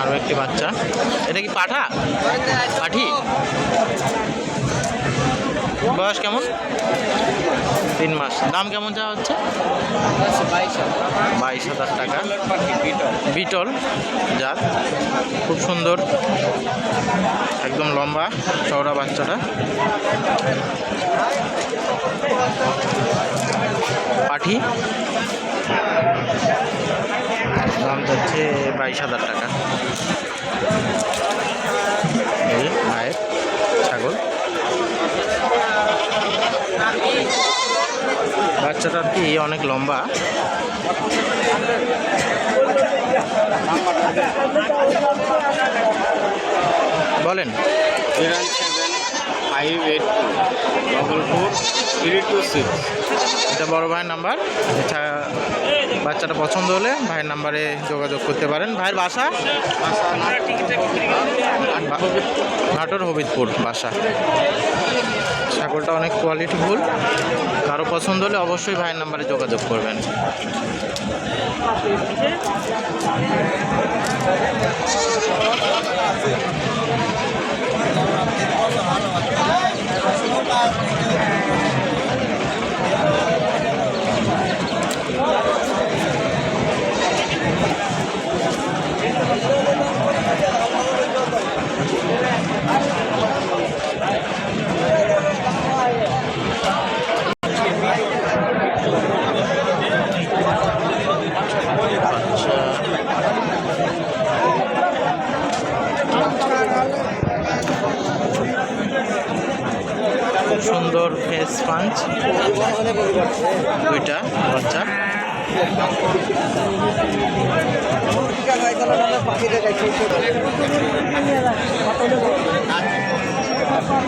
আরও একটি বাচ্চা। এটা কি পাঠা? পাঠি? বয়স কেমন? তিন মাস। দাম কেমন যা হচ্ছে? বাইশ হাজার টাকা। বিটল। যার খুব সুন্দর। একদম লম্বা, চওড়া বাচ্চাটা। পাঠি? যাচ্ছে বাইশ হাজার টাকা। এই মায়ের ছাগল। বাচ্চাটার কি অনেক লম্বা। বলেন। Five eight double four three two six এটা বড় ভাইয়ের নাম্বার। বাচ্চাটা পছন্দ হলে ভাইয়ের নাম্বারে যোগাযোগ করতে পারেন। ভাইয়ের বাসা? নাটোর হবিদপুর বাসা। ছাগলটা অনেক কোয়ালিটি কোয়ালিটিফুল কারও পছন্দ হলে অবশ্যই ভাইয়ের নাম্বারে যোগাযোগ করবেন। সুন্দর ফেস পাঞ্চ দুইটা বাচ্চা।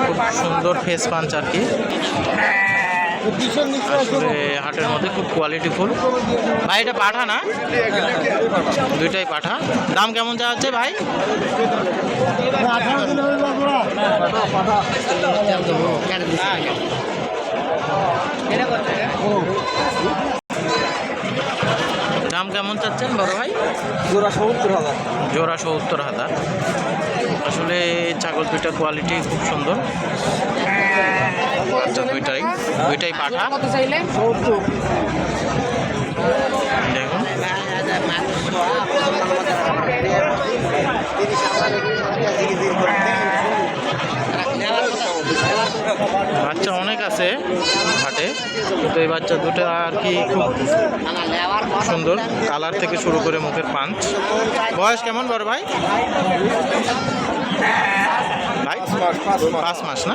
খুব সুন্দর ফেস পাঞ্চ আর কি। আসলে হাটের মধ্যে খুব কোয়ালিটি ফুল ভাই এটা পাঠা না? দুইটাই পাঠা। দাম কেমন যা হচ্ছে ভাই? দাম কেমন চাচ্ছেন বড় ভাই? জোড়া সত্তর হাজার। জোড়া সত্তর হাজার। আসলে ছাগল দুইটার কোয়ালিটি খুব সুন্দর। বাচ্চা দুইটাই দুইটাই পাঠা। দেখুন বাচ্চা অনেক আছে হাটে তো এই বাচ্চা দুটো আর কি খুব সুন্দর। কালার থেকে শুরু করে মুখের পাঞ্চ। বয়স কেমন বড় ভাই? ভাই? পাঁচ মাস না?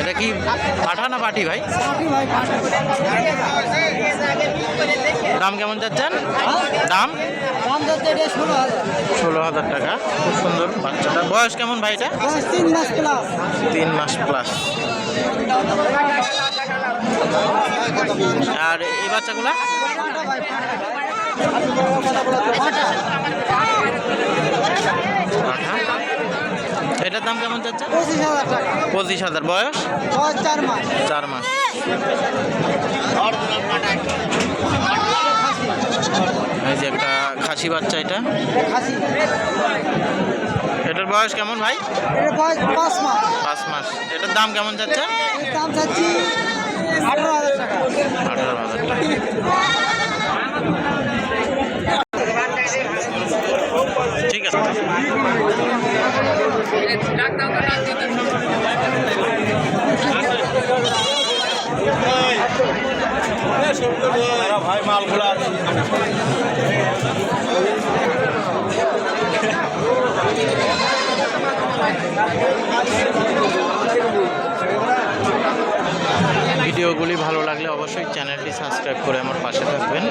এটা কি পাঠা না পাটি ভাই? দাম কেমন যাচ্ছেন দাম? দাম ষোলো হাজার। টাকা। খুব সুন্দর বাচ্চাটা। বয়স কেমন ভাই এটা? তিন মাস প্লাস তিন মাস প্লাস আর এই বাচ্চাগুলা? পাঠা। এটার দাম কেমন যাচ্ছে পঁচিশ হাজার টাকা। পঁচিশ হাজার। বয়স? চার মাস। চার মাস। এই যে একটা খাসি বাচ্চা এটা। এটার বয়স কেমন ভাই? পাঁচ মাস। পাঁচ মাস। এটার দাম কেমন যাচ্ছে দাম চাচ্ছি আঠারো হাজার টাকা। আঠারো হাজার টাকা ঠিক আছে ভাই ভিডিওগুলি ভালো লাগলে অবশ্যই চ্যানেলটি সাবস্ক্রাইব করে আমার পাশে থাকবেন।